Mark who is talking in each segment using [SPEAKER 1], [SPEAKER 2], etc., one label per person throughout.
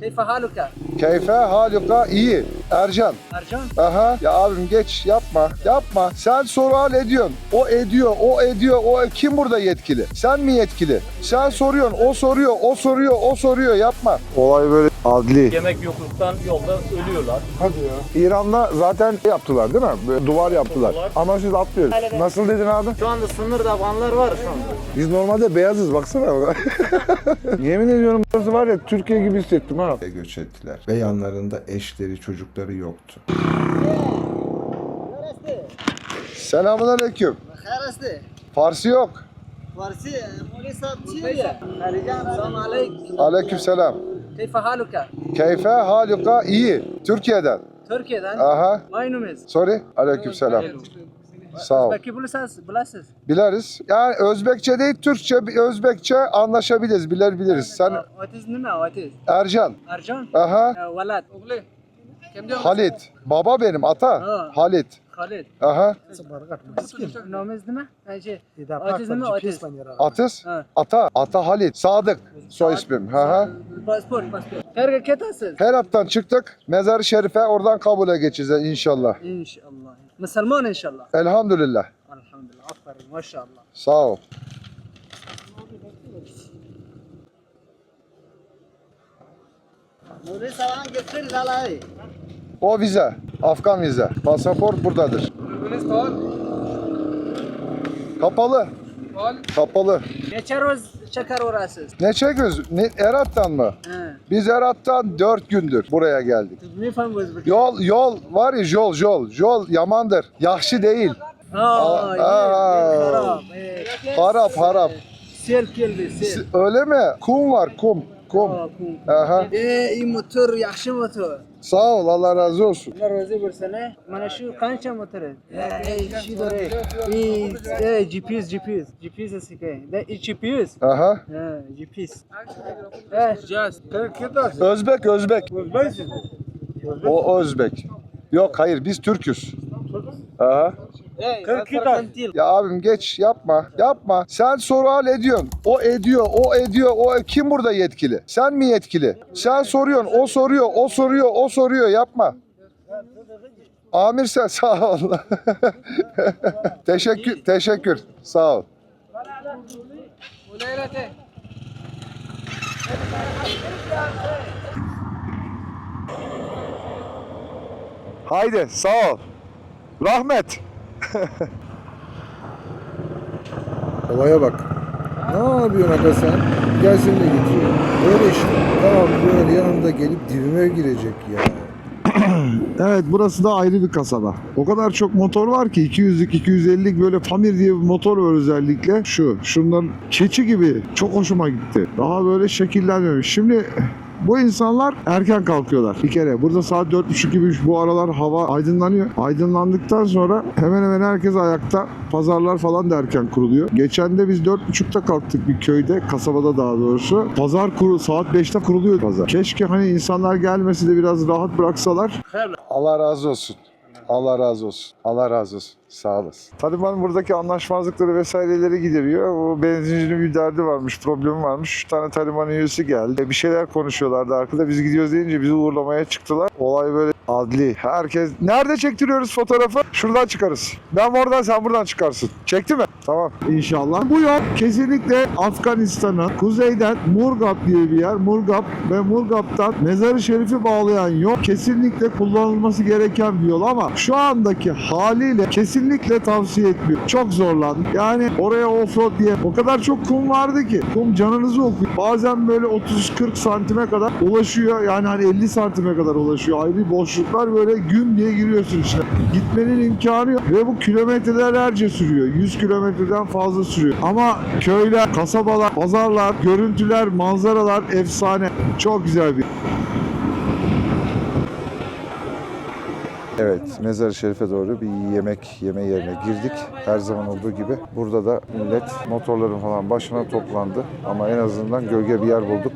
[SPEAKER 1] Keyfe haluka?
[SPEAKER 2] Keyfe haluka iyi. Ercan.
[SPEAKER 1] Ercan?
[SPEAKER 2] Aha. Ya abim geç yapma. Yapma. Sen soru al ediyorsun. O ediyor, o ediyor, o kim burada yetkili? Sen mi yetkili? Sen soruyorsun, o soruyor, o soruyor, o soruyor. Yapma. Olay böyle Adli.
[SPEAKER 3] Yemek yokluktan yolda ölüyorlar.
[SPEAKER 2] Hadi ya. İran'da zaten şey yaptılar değil mi? Böyle duvar yaptılar.
[SPEAKER 3] Duvar.
[SPEAKER 2] Ama siz atlıyoruz. Evet. Nasıl dedin abi?
[SPEAKER 3] Şu anda sınırda Afganlar var şu anda.
[SPEAKER 2] Biz normalde beyazız baksana. Yemin ediyorum burası var ya Türkiye gibi hissettim ha. Göç ettiler ve yanlarında eşleri çocukları yoktu. Selamun aleyküm. Farsi yok.
[SPEAKER 1] Farsi, Mulisat Çiğ.
[SPEAKER 2] Aleyküm selam.
[SPEAKER 1] Keyfe haluka?
[SPEAKER 2] Keyfe haluka iyi. Türkiye'den.
[SPEAKER 1] Türkiye'den.
[SPEAKER 2] Aha.
[SPEAKER 1] My name
[SPEAKER 2] is. Sorry. Aleykümselam. Sağ ol.
[SPEAKER 1] Özbekçe bilirsiniz.
[SPEAKER 2] Bileriz. Yani Özbekçe değil, Türkçe, Özbekçe anlaşabiliriz, biler biliriz. Sen...
[SPEAKER 1] Otiz ne mi? Otiz.
[SPEAKER 2] Ercan.
[SPEAKER 1] Ercan?
[SPEAKER 2] Aha.
[SPEAKER 1] Ee, Velat. Oğlu.
[SPEAKER 2] Halit. Baba benim, ata. Halit.
[SPEAKER 1] Halit.
[SPEAKER 2] Aha.
[SPEAKER 4] Namız
[SPEAKER 1] ne? Ee, şey, Atiz ne?
[SPEAKER 2] Atiz.
[SPEAKER 1] Atiz?
[SPEAKER 2] Ata. Ata Halit. Sadık. Soy ismim. Aha.
[SPEAKER 1] Pasport, pasport. Her ketasız.
[SPEAKER 2] Herat'tan çıktık. Mezar-ı Şerif'e oradan kabule geçeceğiz inşallah.
[SPEAKER 1] İnşallah. Müslüman inşallah.
[SPEAKER 2] Elhamdülillah.
[SPEAKER 1] Elhamdülillah. Aferin. Maşallah.
[SPEAKER 2] Sağ ol.
[SPEAKER 1] Nuri salam getir zalay.
[SPEAKER 2] O vize. Afgan vize. Pasaport buradadır. Kapalı. Kapalı.
[SPEAKER 1] Neçe roz çeker orasız?
[SPEAKER 2] Ne çekiyoruz? Ne, Erat'tan mı?
[SPEAKER 1] He.
[SPEAKER 2] Biz Erat'tan dört gündür buraya geldik.
[SPEAKER 1] Ne bu?
[SPEAKER 2] Yol yol var ya yol yol. Yol yamandır. Yaxşı değil.
[SPEAKER 1] Aa,
[SPEAKER 2] Aa, aa.
[SPEAKER 1] harap.
[SPEAKER 2] Harap, harap.
[SPEAKER 1] Sel geldi, sel.
[SPEAKER 2] Öyle mi? Kum var kum. Kum.
[SPEAKER 1] Aa, kum.
[SPEAKER 2] Aha.
[SPEAKER 1] Ee, iyi motor, yaxşı motor.
[SPEAKER 2] Sağ ol Allah razı olsun.
[SPEAKER 1] Allah razı versene. Mana şu kança motor? Ee, şu dore. İyi, GPS, GPS. GPS sikay. De GPS.
[SPEAKER 2] Aha.
[SPEAKER 1] He, GPS. Just.
[SPEAKER 2] Özbek Özbek. O Özbek. Yok hayır biz Türküz. Aha.
[SPEAKER 1] Kırk
[SPEAKER 2] Ya abim geç yapma. Yapma. Sen sual ediyorsun. O ediyor, o ediyor. O kim burada yetkili? Sen mi yetkili? Sen soruyorsun, o soruyor, o soruyor, o soruyor. Yapma. Amir sen sağ ol. teşekkür, teşekkür. Sağ ol. Haydi sağ ol. Rahmet. Olaya bak. Ne yapıyorsun aga sen? Gelsin de getiriyor. Öyle işte. Tamam böyle yanında gelip dibime girecek ya. evet burası da ayrı bir kasaba. O kadar çok motor var ki 200'lük 250'lik böyle Pamir diye bir motor var özellikle. Şu. Şundan keçi gibi. Çok hoşuma gitti. Daha böyle şekillenmemiş. Şimdi bu insanlar erken kalkıyorlar bir kere. Burada saat 4.30 gibi bu aralar hava aydınlanıyor. Aydınlandıktan sonra hemen hemen herkes ayakta. Pazarlar falan da erken kuruluyor. Geçen de biz 4.30'da kalktık bir köyde, kasabada daha doğrusu. Pazar kuru, saat 5'te kuruluyor pazar. Keşke hani insanlar gelmesi de biraz rahat bıraksalar. Allah razı olsun. Allah razı olsun. Allah razı olsun. Sağ olasın. Taliban buradaki anlaşmazlıkları vesaireleri gideriyor. O benzincinin bir derdi varmış, problemi varmış. Üç tane Taliban üyesi geldi. Bir şeyler konuşuyorlardı arkada. Biz gidiyoruz deyince bizi uğurlamaya çıktılar. Olay böyle adli. Herkes... Nerede çektiriyoruz fotoğrafı? Şuradan çıkarız. Ben oradan sen buradan çıkarsın. Çekti mi? Tamam. İnşallah. Bu yol kesinlikle Afganistan'ın kuzeyden Murgab diye bir yer. Murgab ve Murgab'dan Mezar-ı Şerif'i bağlayan yol kesinlikle kullanılması gereken bir yol ama şu andaki haliyle kesinlikle tavsiye etmiyorum. Çok zorlandım. Yani oraya offroad diye o kadar çok kum vardı ki kum canınızı okuyor. Bazen böyle 30-40 santime kadar ulaşıyor. Yani hani 50 santime kadar ulaşıyor. Ayrı boşluklar böyle gün diye giriyorsun içine. Gitmenin imkanı yok. Ve bu kilometrelerce sürüyor. 100 kilometreden fazla sürüyor. Ama köyler, kasabalar, pazarlar, görüntüler, manzaralar efsane. Çok güzel bir Evet, Mezar-ı Şerif'e doğru bir yemek yeme yerine girdik. Her zaman olduğu gibi. Burada da millet motorların falan başına toplandı. Ama en azından gölge bir yer bulduk.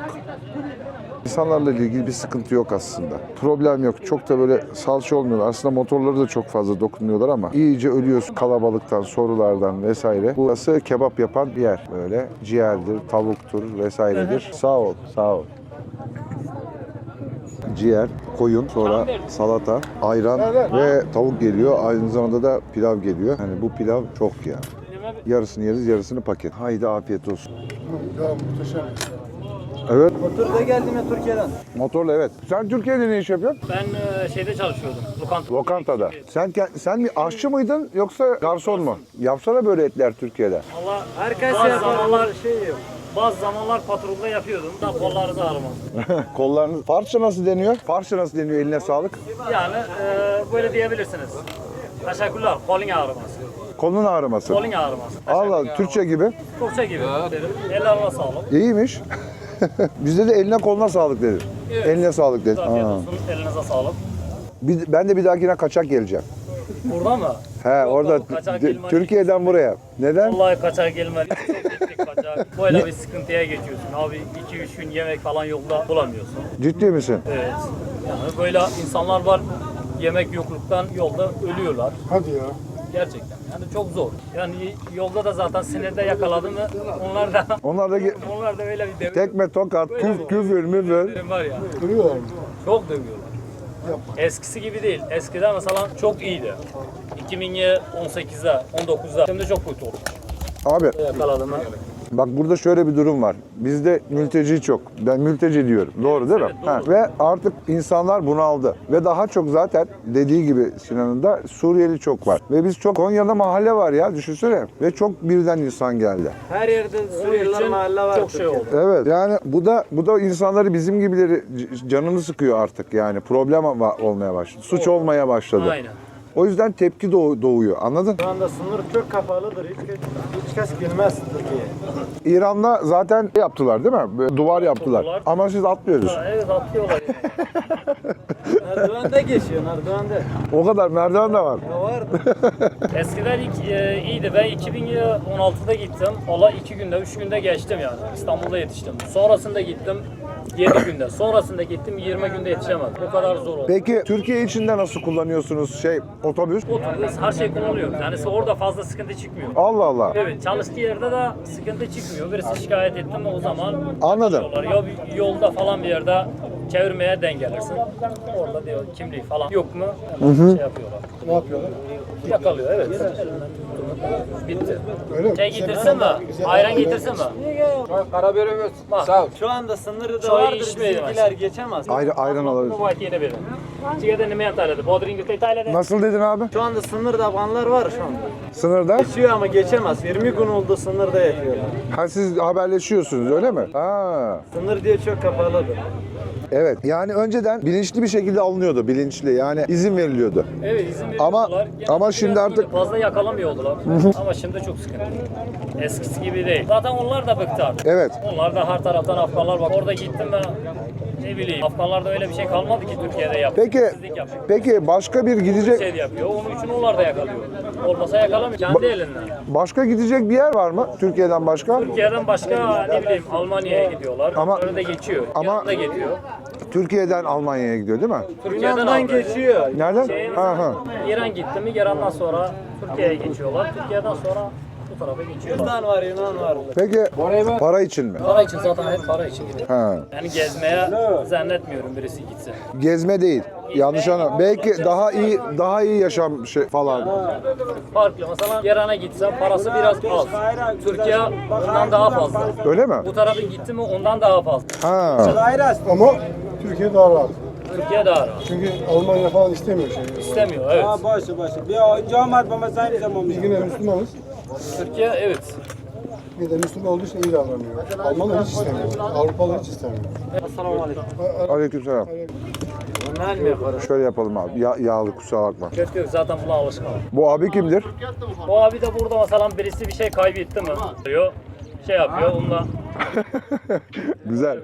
[SPEAKER 2] İnsanlarla ilgili bir sıkıntı yok aslında. Problem yok. Çok da böyle salça olmuyorlar. Aslında motorları da çok fazla dokunuyorlar ama iyice ölüyoruz kalabalıktan, sorulardan vesaire. Burası kebap yapan bir yer. Böyle ciğerdir, tavuktur vesairedir. Sağ ol, sağ ol. ciğer, koyun, sonra salata, ayran ve tavuk geliyor. Aynı zamanda da pilav geliyor. Yani bu pilav çok ya. Yarısını yeriz, yarısını paket. Haydi afiyet olsun. Evet,
[SPEAKER 1] Motorda geldim ya Türkiye'den.
[SPEAKER 2] motorla evet. Sen Türkiye'de ne iş yapıyorsun?
[SPEAKER 3] Ben e, şeyde çalışıyordum. Lokanta.
[SPEAKER 2] Lokantada. Sen ke- sen bir aşçı mıydın yoksa garson mu? Yapsana böyle etler Türkiye'de.
[SPEAKER 3] Valla
[SPEAKER 1] Herkes
[SPEAKER 3] bazı
[SPEAKER 1] yapar,
[SPEAKER 3] zamanlar
[SPEAKER 1] şey yok.
[SPEAKER 3] bazı zamanlar patrolda yapıyordum. Da kollarınızı ağrımaz.
[SPEAKER 2] Kollarınız... Farsça nasıl deniyor? Farsça nasıl deniyor? Eline sağlık.
[SPEAKER 3] Yani e, böyle diyebilirsiniz. Teşekkürler. Kolun ağrımaz.
[SPEAKER 2] Kolun ağrıması.
[SPEAKER 3] Kolun ağrımaz.
[SPEAKER 2] Allah Türkçe gibi.
[SPEAKER 3] Türkçe gibi derim. Ellerine sağlık.
[SPEAKER 2] İyiymiş. Bizde de eline koluna sağlık dedi. Eline sağlık dedi.
[SPEAKER 3] Afiyet
[SPEAKER 2] Aa.
[SPEAKER 3] olsun. Elinize sağlık.
[SPEAKER 2] Bir- ben de bir dahakine kaçak geleceğim.
[SPEAKER 3] Burada mı?
[SPEAKER 2] He orada
[SPEAKER 3] yok, kaçak gelmez.
[SPEAKER 2] Türkiye'den buraya. Neden?
[SPEAKER 3] Vallahi kaçak gelmedi. Çok gittik kaçak. Böyle bir sıkıntıya geçiyorsun. Abi 2-3 gün yemek falan yolda bulamıyorsun.
[SPEAKER 2] Ciddi misin?
[SPEAKER 3] Evet. Yani böyle insanlar var yemek yokluktan yolda ölüyorlar.
[SPEAKER 4] Hadi ya.
[SPEAKER 3] Gerçekten. Yani çok zor. Yani yolda da zaten sinirde yakaladı mı onlar da
[SPEAKER 2] Onlar da ge-
[SPEAKER 3] onlar da böyle bir devir
[SPEAKER 2] tekme tokat, küf, küfür müfür.
[SPEAKER 3] var ya.
[SPEAKER 4] Duruyorlar mı?
[SPEAKER 3] Çok dövüyorlar. Eskisi gibi değil. Eskiden mesela çok iyiydi. 2018'de, 19'da. Şimdi çok kötü oldu.
[SPEAKER 2] Abi
[SPEAKER 3] Yakaladı mı?
[SPEAKER 2] Bak burada şöyle bir durum var. Bizde mülteci çok. Ben mülteci diyorum. Doğru değil mi?
[SPEAKER 3] Evet, doğru.
[SPEAKER 2] Ha, Ve artık insanlar bunaldı. Ve daha çok zaten dediği gibi Sinan'ın da Suriyeli çok var. Ve biz çok Konya'da mahalle var ya düşünsene. Ve çok birden insan geldi.
[SPEAKER 1] Her yerde Suriyeliler mahalle var.
[SPEAKER 3] çok şey oldu.
[SPEAKER 2] Evet yani bu da bu da insanları bizim gibileri canını sıkıyor artık yani. Problem olmaya başladı. Suç olmaya başladı.
[SPEAKER 3] Aynen.
[SPEAKER 2] O yüzden tepki doğ- doğuyor. Anladın?
[SPEAKER 1] Şu anda sınır çok kapalıdır. Hiç, hiç kes girmez Türkiye'ye.
[SPEAKER 2] İran'da zaten yaptılar değil mi? Böyle duvar yaptılar.
[SPEAKER 3] Duvar.
[SPEAKER 2] Ama siz atlıyoruz.
[SPEAKER 3] Ha, Evet atlıyorlar.
[SPEAKER 1] Merdivende geçiyor, merdivende.
[SPEAKER 2] O kadar merdiven de var.
[SPEAKER 1] Ya vardı.
[SPEAKER 3] Eskiden ilk, e, iyiydi. Ben 2016'da gittim. Valla 2 günde, 3 günde geçtim yani. İstanbul'da yetiştim. Sonrasında gittim 7 günde. Sonrasında gittim 20 günde yetişemedim. O kadar zor oldu.
[SPEAKER 2] Peki Türkiye içinde nasıl kullanıyorsunuz şey otobüs?
[SPEAKER 3] Otobüs her şey kullanıyor. Yani orada fazla sıkıntı çıkmıyor.
[SPEAKER 2] Allah Allah.
[SPEAKER 3] Evet çalıştığı yerde de sıkıntı çıkmıyor. Birisi şikayet etti mi o zaman
[SPEAKER 2] Anladım.
[SPEAKER 3] diyorlar. Ya bir yolda falan bir yerde çevirmeye denk gelirsin. Orada diyor kimlik falan yok mu? Hemen şey yapıyorlar.
[SPEAKER 4] Ne yapıyorlar?
[SPEAKER 3] Yakalıyor evet. Bitti.
[SPEAKER 4] Öyle mi?
[SPEAKER 3] Şey getirsin mi? Ayran getirsin mi?
[SPEAKER 1] Karabörümüz.
[SPEAKER 3] Bak.
[SPEAKER 1] Şu anda sınırı da
[SPEAKER 3] Çay
[SPEAKER 1] vardır. Bizimkiler geçemez.
[SPEAKER 2] Ayrı, ayran alabiliriz.
[SPEAKER 3] Bu vakti yine verin. Çiğde ne mentalede? Bodring İtalya'da.
[SPEAKER 2] Nasıl dedin abi?
[SPEAKER 1] Şu anda sınırda Afganlar var şu anda.
[SPEAKER 2] Sınırda?
[SPEAKER 1] Geçiyor ama geçemez. 20 gün oldu sınırda yapıyorlar.
[SPEAKER 2] Ha siz haberleşiyorsunuz öyle mi? Ha.
[SPEAKER 1] Sınır diye çok kapalıdır.
[SPEAKER 2] Evet. Yani önceden bilinçli bir şekilde alınıyordu. Bilinçli. Yani izin veriliyordu.
[SPEAKER 3] Evet izin
[SPEAKER 2] Ama-.
[SPEAKER 3] Gene
[SPEAKER 2] ama
[SPEAKER 3] biraz
[SPEAKER 2] şimdi artık-
[SPEAKER 3] fazla yakalamıyordular. ama şimdi çok sıkıntı. Eskisi gibi değil. Zaten onlar da bıktı artık.
[SPEAKER 2] Evet.
[SPEAKER 3] Onlar da her taraftan Afganlar bak. Orada gittim ben ne bileyim. Afganlarda öyle bir şey kalmadı ki Türkiye'de yapıyor.
[SPEAKER 2] Peki
[SPEAKER 3] yapıyor.
[SPEAKER 2] peki başka bir gidecek
[SPEAKER 3] Şey yapıyor. Onun için onlar da yakalıyor. Olmasa yakalamıyor. Kendi elinden.
[SPEAKER 2] başka gidecek bir yer var mı Türkiye'den başka?
[SPEAKER 3] Türkiye'den başka ne bileyim Almanya'ya gidiyorlar.
[SPEAKER 2] Ama-
[SPEAKER 3] öyle geçiyor.
[SPEAKER 2] ama-
[SPEAKER 3] Yanında geçiyor.
[SPEAKER 2] Türkiye'den Almanya'ya gidiyor değil mi?
[SPEAKER 3] Türkiye'den
[SPEAKER 1] Yunan'dan geçiyor.
[SPEAKER 2] Nereden?
[SPEAKER 3] Şey,
[SPEAKER 2] Ha ha.
[SPEAKER 3] İran gitti mi İran'dan sonra Türkiye'ye geçiyorlar. Türkiye'den sonra tarafa geçiyor.
[SPEAKER 1] Yunan var, Yunan var.
[SPEAKER 2] Peki para için mi?
[SPEAKER 3] Para için zaten hep para için gidiyor.
[SPEAKER 2] Ha.
[SPEAKER 3] Yani gezmeye zannetmiyorum birisi gitse.
[SPEAKER 2] Gezme değil. Yanlış anlamadım. Belki daha iyi daha iyi yaşam şey falan.
[SPEAKER 3] Farklı. Mesela Yeran'a gitsen parası biraz az. Türkiye ondan daha fazla.
[SPEAKER 2] Öyle mi?
[SPEAKER 3] Bu tarafa gitti mi ondan daha fazla.
[SPEAKER 2] Ha.
[SPEAKER 4] Ama Türkiye daha rahat.
[SPEAKER 3] Türkiye daha rahat.
[SPEAKER 4] Çünkü Almanya falan istemiyor şey.
[SPEAKER 3] İstemiyor evet.
[SPEAKER 5] Ha başla başla. Bir önce Ömer baba sen bize
[SPEAKER 4] Bir gün Müslümanız.
[SPEAKER 3] Türkiye evet.
[SPEAKER 4] Bir de Müslüman olduğu için iyi davranıyor. Almanlar hiç istemiyor. Avrupalılar hiç istemiyor.
[SPEAKER 1] Assalamu alaikum.
[SPEAKER 2] Aleykümselam. Şöyle yapalım abi. Ya, yağlı kusura bakma.
[SPEAKER 3] Kötü yok zaten buna alışkın.
[SPEAKER 2] Bu abi kimdir?
[SPEAKER 3] Bu abi de burada mesela birisi bir şey kaybetti mi diyor. Şey yapıyor onunla
[SPEAKER 2] Güzel.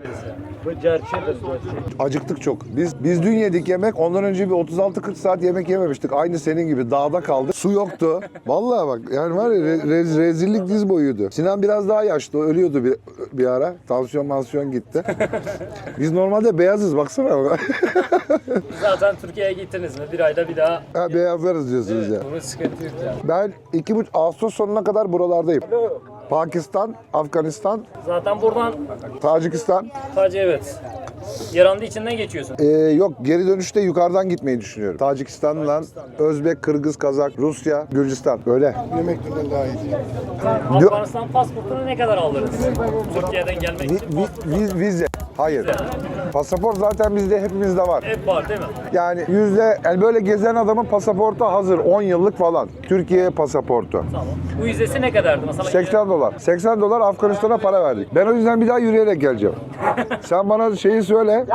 [SPEAKER 2] Acıktık çok. Biz biz dün yedik yemek. Ondan önce bir 36-40 saat yemek yememiştik. Aynı senin gibi dağda kaldık. Su yoktu. Vallahi bak yani var ya re- rez- rezillik diz boyuydu. Sinan biraz daha yaşlı. Ölüyordu bir, bir ara. Tansiyon mansiyon gitti. Biz normalde beyazız baksana.
[SPEAKER 3] zaten Türkiye'ye gittiniz mi bir ayda bir daha
[SPEAKER 2] ha, beyazlarız diyorsunuz ya.
[SPEAKER 3] bunun sıkıntı yok.
[SPEAKER 2] Ben iki buçuk Ağustos sonuna kadar buralardayım. Pakistan, Afganistan,
[SPEAKER 3] Zaten buradan
[SPEAKER 2] Tacikistan.
[SPEAKER 3] sadece evet. İran'da içinden geçiyorsun.
[SPEAKER 2] Ee, yok geri dönüşte yukarıdan gitmeyi düşünüyorum. Tacikistan'la Özbek, Kırgız, Kazak, Rusya, Gürcistan. Öyle.
[SPEAKER 4] Yemek türünden daha iyi.
[SPEAKER 3] Afganistan pasaportunu ne kadar aldınız? Türkiye'den gelmek
[SPEAKER 2] Vi-
[SPEAKER 3] için
[SPEAKER 2] vi- vi- vize. Hayır. Pasaport zaten bizde hepimizde var.
[SPEAKER 3] hep var değil mi?
[SPEAKER 2] Yani yüzde yani böyle gezen adamın pasaportu hazır 10 yıllık falan. Türkiye pasaportu.
[SPEAKER 3] Tamam. Bu vizesi ne kadardı? Mesela
[SPEAKER 2] 80 dolar. 80 dolar Afganistan'a para verdik. Ben o yüzden bir daha yürüyerek geleceğim. Sen bana şeyi söyle.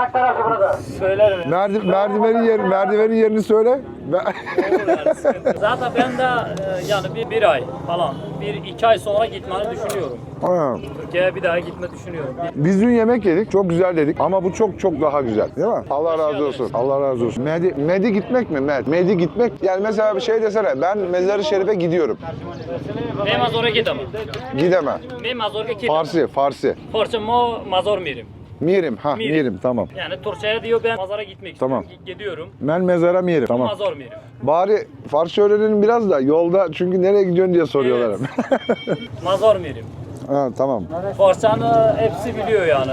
[SPEAKER 3] söylerim.
[SPEAKER 2] Merdi, merdivenin yer, merdivenin yerini söyle. Ben-
[SPEAKER 3] Zaten ben de e, yani bir, bir ay falan, bir iki ay sonra gitmeyi düşünüyorum.
[SPEAKER 2] Ha.
[SPEAKER 3] Türkiye'ye bir daha gitme düşünüyorum.
[SPEAKER 2] Biz dün yemek yedik. Çok güzel dedik. Ama bu çok çok daha güzel. Değil mi? Allah razı olsun. Allah razı olsun. Medi, Medi gitmek mi? Med. Medi gitmek. Yani mesela bir şey desene. Ben Mezarı Şerif'e gidiyorum.
[SPEAKER 3] Ne mazora gidem.
[SPEAKER 2] Gidemem.
[SPEAKER 3] Ne mazora gidem.
[SPEAKER 2] Farsi, Farsi.
[SPEAKER 3] Força mo mazor mirim.
[SPEAKER 2] Mirim. Ha,
[SPEAKER 3] Mirim.
[SPEAKER 2] mirim. Tamam.
[SPEAKER 3] Yani Türkçe'ye diyor ben mazara gitmek
[SPEAKER 2] Tamam.
[SPEAKER 3] istiyorum. Gidiyorum.
[SPEAKER 2] Ben mezara mirim. Tamam.
[SPEAKER 3] Mazor mirim.
[SPEAKER 2] Bari Farsça öğrenelim biraz da yolda çünkü nereye gidiyorsun diye soruyorlar
[SPEAKER 3] Evet. Mazor mirim.
[SPEAKER 2] Ha, tamam.
[SPEAKER 3] Forçanı hepsi biliyor yani.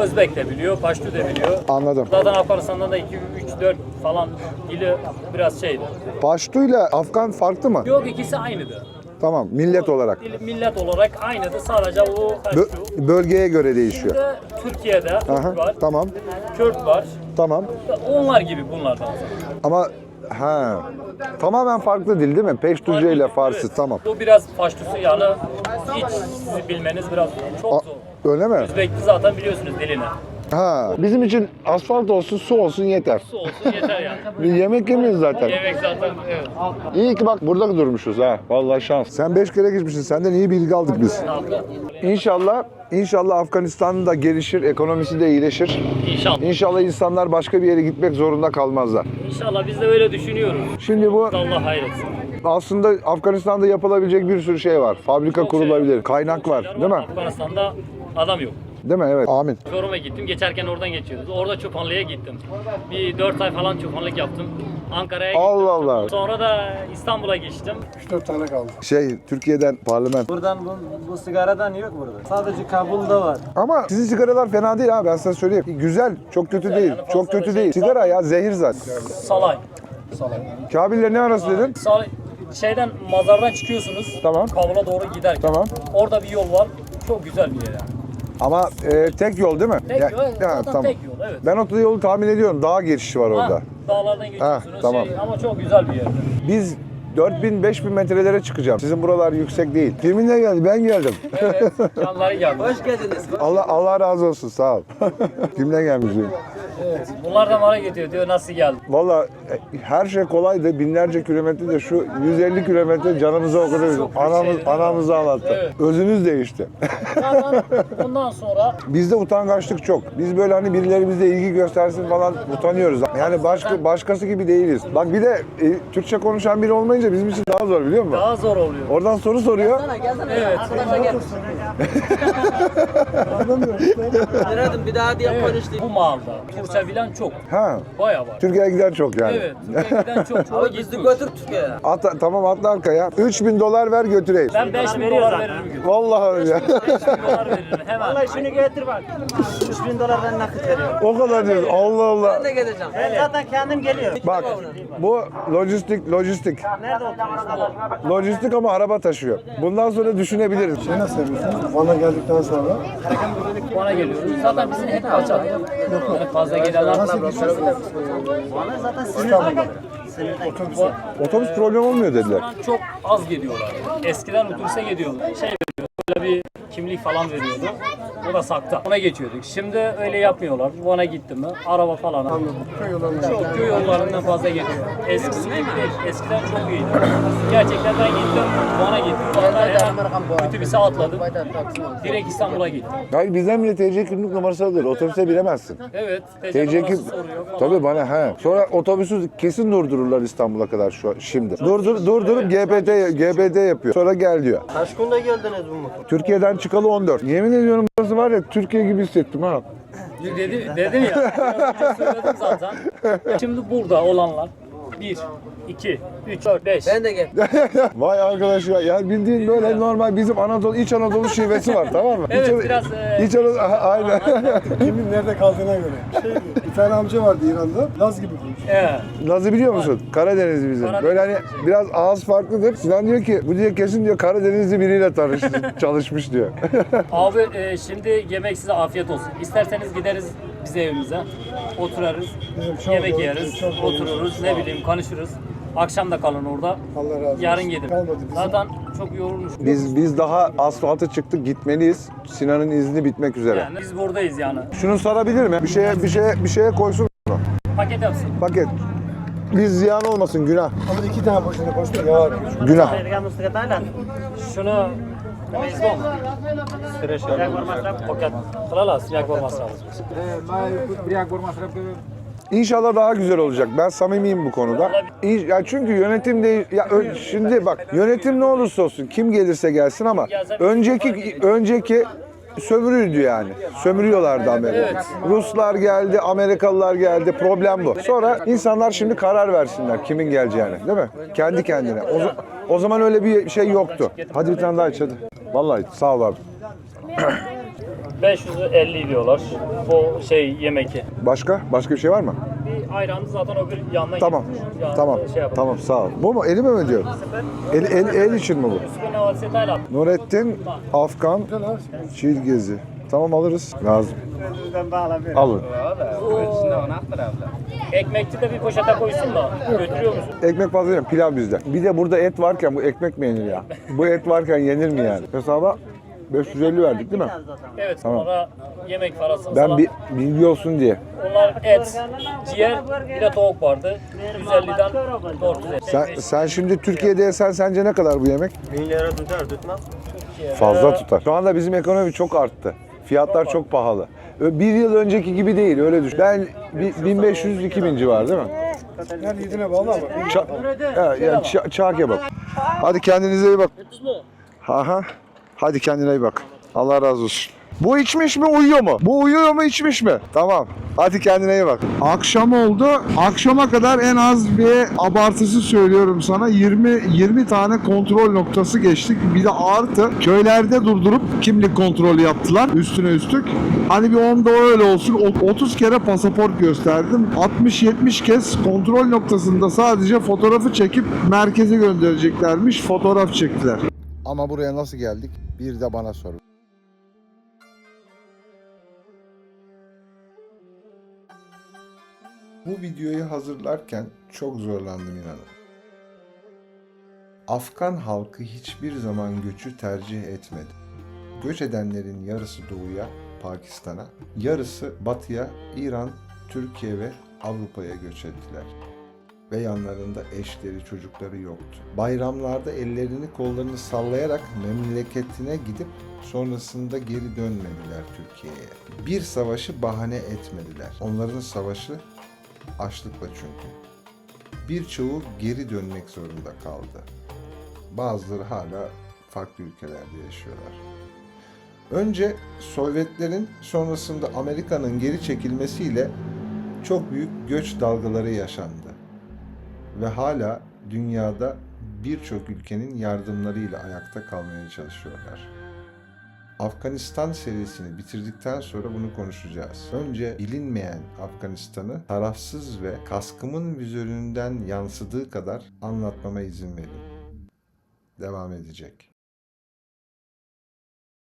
[SPEAKER 3] Özbek de biliyor, Paştu da biliyor.
[SPEAKER 2] Anladım.
[SPEAKER 3] Zaten Afganistan'da da 2, 3, 4 falan dili biraz şeydi.
[SPEAKER 2] Paştu ile Afgan farklı mı?
[SPEAKER 3] Yok ikisi aynıdı.
[SPEAKER 2] Tamam. Millet olarak.
[SPEAKER 3] Dil, millet olarak aynıdı. Sadece o
[SPEAKER 2] Bö-
[SPEAKER 3] Paştu.
[SPEAKER 2] bölgeye göre değişiyor.
[SPEAKER 3] De Türkiye'de
[SPEAKER 2] Aha,
[SPEAKER 3] Türk var,
[SPEAKER 2] tamam.
[SPEAKER 3] Kürt var.
[SPEAKER 2] Tamam.
[SPEAKER 3] Onlar gibi bunlardan.
[SPEAKER 2] Ama ha tamamen farklı dil değil mi? Peştuce ile Farsi
[SPEAKER 3] Evet.
[SPEAKER 2] tamam.
[SPEAKER 3] Bu biraz Paştusu yani hiç sizi bilmeniz biraz çok zor.
[SPEAKER 2] öyle mi?
[SPEAKER 3] Özbekli zaten biliyorsunuz dilini.
[SPEAKER 2] Ha bizim için asfalt olsun, su olsun yeter.
[SPEAKER 3] Su olsun yeter yani.
[SPEAKER 2] Yemek yemiyoruz zaten.
[SPEAKER 3] Yemek zaten evet.
[SPEAKER 2] İyi ki bak burada durmuşuz ha. Vallahi şans. Sen beş kere geçmişsin. Senden iyi bilgi aldık biz. İnşallah İnşallah Afganistan da gelişir, ekonomisi de iyileşir.
[SPEAKER 3] İnşallah.
[SPEAKER 2] İnşallah insanlar başka bir yere gitmek zorunda kalmazlar.
[SPEAKER 3] İnşallah biz de öyle düşünüyoruz.
[SPEAKER 2] Şimdi bu
[SPEAKER 3] Allah hayretsin.
[SPEAKER 2] aslında Afganistan'da yapılabilecek bir sürü şey var. Fabrika
[SPEAKER 3] Çok şey
[SPEAKER 2] kurulabilir,
[SPEAKER 3] var.
[SPEAKER 2] kaynak var,
[SPEAKER 3] Şeyler
[SPEAKER 2] değil mi?
[SPEAKER 3] Afganistan'da adam yok.
[SPEAKER 2] Değil mi? Evet. Amin.
[SPEAKER 3] Çorum'a gittim. Geçerken oradan geçiyoruz. Orada Çopanlı'ya gittim. Bir 4 ay falan çopanlık yaptım. Ankara'ya gittim.
[SPEAKER 2] Allah Allah.
[SPEAKER 3] Sonra da İstanbul'a geçtim.
[SPEAKER 4] 3-4 tane kaldı.
[SPEAKER 2] Şey, Türkiye'den parlament.
[SPEAKER 1] Buradan bu, bu sigaradan yok burada. Sadece Kabul'da var.
[SPEAKER 2] Ama sizin sigaralar fena değil ha ben sana söyleyeyim. Güzel, çok kötü değil.
[SPEAKER 3] yani fazla
[SPEAKER 2] Çok
[SPEAKER 3] da
[SPEAKER 2] kötü
[SPEAKER 3] şey-
[SPEAKER 2] değil. Sigara ya zehir zaten.
[SPEAKER 3] Salay.
[SPEAKER 2] Kabil'le ne arası dedin?
[SPEAKER 3] Salay. Şeyden mazardan çıkıyorsunuz.
[SPEAKER 2] Tamam.
[SPEAKER 3] Kabul'a doğru giderken.
[SPEAKER 2] Tamam.
[SPEAKER 3] Orada bir yol var. Çok güzel bir yer yani.
[SPEAKER 2] Ama e, tek yol değil mi?
[SPEAKER 3] Tek yol,
[SPEAKER 2] ya,
[SPEAKER 3] zaten
[SPEAKER 2] tamam.
[SPEAKER 3] tek yol evet.
[SPEAKER 2] Ben otoyolu tahmin ediyorum. Dağ geçişi var orada.
[SPEAKER 3] Ha, dağlardan geçiyorsunuz.
[SPEAKER 2] tamam.
[SPEAKER 3] Şey, ama çok güzel bir yer.
[SPEAKER 2] Biz 4000-5000 metrelere çıkacağım. Sizin buralar yüksek değil. Kiminle geldi? Ben geldim.
[SPEAKER 3] Evet. Yanları geldi.
[SPEAKER 1] Hoş geldiniz.
[SPEAKER 2] Allah Allah razı olsun. Sağ ol. Kimle gelmişsin?
[SPEAKER 3] Bunlar da bana gidiyor diyor nasıl geldi?
[SPEAKER 2] Valla e, her şey kolaydı. Binlerce kilometre de şu 150 kilometre canımıza o kadar
[SPEAKER 3] Çok
[SPEAKER 2] anamız,
[SPEAKER 3] şey.
[SPEAKER 2] anamızı ağlattı.
[SPEAKER 3] Evet.
[SPEAKER 2] Özünüz değişti.
[SPEAKER 3] Zaten bundan sonra
[SPEAKER 2] Bizde utangaçlık çok. Biz böyle hani birileri bize ilgi göstersin falan utanıyoruz. Yani başka başkası gibi değiliz. Bak bir de e, Türkçe konuşan biri olmayınca bizim için daha zor biliyor musun?
[SPEAKER 3] daha zor oluyor.
[SPEAKER 2] Oradan soru soruyor.
[SPEAKER 3] Evet.
[SPEAKER 1] Denedim bir daha diye
[SPEAKER 3] evet. Bu mağarada Türkçe bilen çok.
[SPEAKER 2] Ha.
[SPEAKER 3] Bayağı var.
[SPEAKER 2] Türkiye'ye giden çok yani.
[SPEAKER 3] Evet. Türkiye'ye giden çok. Çoğu
[SPEAKER 1] Abi bizi götür Türkiye'ye.
[SPEAKER 2] Atla, tamam atla arkaya. 3000 dolar ver götüreyim.
[SPEAKER 3] Ben 5 bin dolar veririm.
[SPEAKER 2] Vallahi öyle.
[SPEAKER 3] 5 bin dolar veririm hemen.
[SPEAKER 1] Vallahi şunu getir bak. 3000 dolar ben nakit veriyorum.
[SPEAKER 2] o kadar diyoruz. Allah Allah.
[SPEAKER 1] Ben de geleceğim. Ben zaten kendim geliyorum.
[SPEAKER 2] Bak bu lojistik lojistik.
[SPEAKER 1] Nerede oturuyorsun?
[SPEAKER 2] Lojistik ama araba taşıyor. Bundan sonra düşünebiliriz.
[SPEAKER 4] Şey nasıl yapıyorsunuz? Van'a geldikten sonra.
[SPEAKER 3] Bana geliyoruz. Zaten bizim hep kaçak. Yani fazla gelenler
[SPEAKER 1] Bana zaten sınırdan
[SPEAKER 3] Bu-
[SPEAKER 2] Otobüs problem olmuyor dediler.
[SPEAKER 3] Çok az gidiyorlar. Eskiden otobüse gidiyorlar. Şey veriyordu, böyle bir kimlik falan veriyordu. O da sakta. Ona geçiyorduk. Şimdi öyle yapmıyorlar. Van'a gittim mi araba falan.
[SPEAKER 4] köy yollarına
[SPEAKER 3] Çok köy yollarından fazla geçiyor. Eskisi gibi değil. Eskiden çok iyiydi. Gerçekten ben gittim. Van'a gittim. Van'da hemen otobüse atladım. Direkt İstanbul'a gittim.
[SPEAKER 2] Hayır bizden bile TC kimlik numarası alır. Otobüse binemezsin.
[SPEAKER 3] Evet.
[SPEAKER 2] TC
[SPEAKER 3] TC soruyor falan.
[SPEAKER 2] Tabii bana he. Sonra otobüsü kesin durdururlar İstanbul'a kadar şu şimdi. Durdur durdurup GPT GPT yapıyor. Sonra gel diyor.
[SPEAKER 1] Kaç günde geldiniz bu motor?
[SPEAKER 2] Türkiye'den çıkalı 14. Yemin ediyorum burası var ya Türkiye gibi hissettim ha.
[SPEAKER 3] Dedi, dedim ya. biraz önce söyledim zaten. Şimdi burada olanlar bir, 2, 3, 4, 5.
[SPEAKER 1] Ben de gel.
[SPEAKER 2] Vay arkadaş ya. Yani bildiğin böyle normal bizim Anadolu, İç Anadolu şivesi var tamam mı?
[SPEAKER 3] Evet,
[SPEAKER 2] İç,
[SPEAKER 3] biraz, e,
[SPEAKER 2] İç Anadolu, Aha, aynen.
[SPEAKER 4] Kimin nerede kaldığına göre. Şeydi, bir tane amca vardı İran'da. Laz gibi konuşuyor.
[SPEAKER 3] Evet.
[SPEAKER 2] Laz'ı biliyor musun? Karadeniz bizim.
[SPEAKER 3] Karadeniz.
[SPEAKER 2] Böyle hani biraz ağız farklıdır. Sinan diyor ki bu diyor kesin diyor Karadenizli biriyle tanıştı, çalışmış diyor.
[SPEAKER 3] Abi e, şimdi yemek size afiyet olsun. İsterseniz gideriz bize evimize. Oturarız.
[SPEAKER 4] Çok
[SPEAKER 3] yemek
[SPEAKER 4] yorucu,
[SPEAKER 3] yeriz.
[SPEAKER 4] çok yorucu.
[SPEAKER 3] otururuz. Ne bileyim konuşuruz. Akşam da kalın orada.
[SPEAKER 4] Allah razı olsun.
[SPEAKER 3] Yarın.
[SPEAKER 4] Kalmadı bizim.
[SPEAKER 3] Zaten çok yorulmuş.
[SPEAKER 2] Biz biz daha asfalta çıktık gitmeliyiz. Sinan'ın izni bitmek üzere.
[SPEAKER 3] Yani biz buradayız yani.
[SPEAKER 2] Şunu sarabilir mi? Bir şeye bir şeye bir şeye koysun
[SPEAKER 3] Paket yapsın.
[SPEAKER 2] paket. Biz ziyan olmasın günah.
[SPEAKER 4] Ama iki tane poşete koştu yağ akıyor.
[SPEAKER 2] Günah.
[SPEAKER 3] Şunu
[SPEAKER 2] İnşallah daha güzel olacak. Ben samimiyim bu konuda. Ya çünkü yönetim de ya şimdi bak yönetim ne olursa olsun kim gelirse gelsin ama önceki önceki sömürüydü yani. Sömürüyorlardı Amerika. Ruslar geldi, Amerikalılar geldi. Problem bu. Sonra insanlar şimdi karar versinler kimin geleceğini, değil mi? Kendi kendine. O, o zaman öyle bir şey yoktu. Hadi bir tane daha iç hadi. Vallahi sağ ol abi.
[SPEAKER 3] 550 diyorlar. Bu şey yemeki.
[SPEAKER 2] Başka? Başka bir şey var mı?
[SPEAKER 3] Bir ayranı zaten öbür yandan
[SPEAKER 2] Tamam.
[SPEAKER 3] getirmiş. Yani
[SPEAKER 2] Tamam.
[SPEAKER 3] Şey yapalım.
[SPEAKER 2] Tamam sağ ol. Bu mu? Elime mi diyor? El, el, el için mi bu? Nurettin Afgan Çilgezi. Tamam alırız. Lazım. Alın.
[SPEAKER 3] Ekmekçi de bir poşete koysun da götürüyor musun?
[SPEAKER 2] Ekmek fazla yok. Pilav bizde. Bir de burada et varken bu ekmek mi yenir ya? Bu et varken yenir mi yani? Hesaba 550 verdik değil mi?
[SPEAKER 3] Evet,
[SPEAKER 2] Tamam.
[SPEAKER 3] yemek parası
[SPEAKER 2] Ben
[SPEAKER 3] falan.
[SPEAKER 2] bir bilgi olsun diye.
[SPEAKER 3] Onlar et, ciğer, bir de tavuk vardı. 150'den 450.
[SPEAKER 2] Sen, sen şimdi Türkiye'de yesen sence ne kadar bu yemek? 1000 lira tutar tutmaz. Fazla tutar. Şu anda bizim ekonomi çok arttı. Fiyatlar çok pahalı. Bir yıl önceki gibi değil öyle düşün. Ben 1500-2000 civarı değil mi?
[SPEAKER 4] Yani yediğine bağlı ama.
[SPEAKER 2] Ça evet, yani ça çağ kebap. Hadi kendinize iyi bak. Aha. Hadi kendine iyi bak. Allah razı olsun. Bu içmiş mi uyuyor mu? Bu uyuyor mu içmiş mi? Tamam. Hadi kendine iyi bak. Akşam oldu. Akşama kadar en az bir abartısı söylüyorum sana 20 20 tane kontrol noktası geçtik. Bir de artı köylerde durdurup kimlik kontrolü yaptılar üstüne üstlük. Hani bir onda öyle olsun. O- 30 kere pasaport gösterdim. 60-70 kez kontrol noktasında sadece fotoğrafı çekip merkeze göndereceklermiş. Fotoğraf çektiler. Ama buraya nasıl geldik? Bir de bana sorun. Bu videoyu hazırlarken çok zorlandım inanın. Afgan halkı hiçbir zaman göçü tercih etmedi. Göç edenlerin yarısı doğuya, Pakistan'a, yarısı batıya, İran, Türkiye ve Avrupa'ya göç ettiler. Ve yanlarında eşleri, çocukları yoktu. Bayramlarda ellerini kollarını sallayarak memleketine gidip sonrasında geri dönmediler Türkiye'ye. Bir savaşı bahane etmediler. Onların savaşı açlıkla çünkü. Birçoğu geri dönmek zorunda kaldı. Bazıları hala farklı ülkelerde yaşıyorlar. Önce Sovyetlerin sonrasında Amerika'nın geri çekilmesiyle çok büyük göç dalgaları yaşandı. Ve hala dünyada birçok ülkenin yardımlarıyla ayakta kalmaya çalışıyorlar. Afganistan serisini bitirdikten sonra bunu konuşacağız. Önce bilinmeyen Afganistan'ı tarafsız ve kaskımın vizöründen yansıdığı kadar anlatmama izin verin. Devam edecek.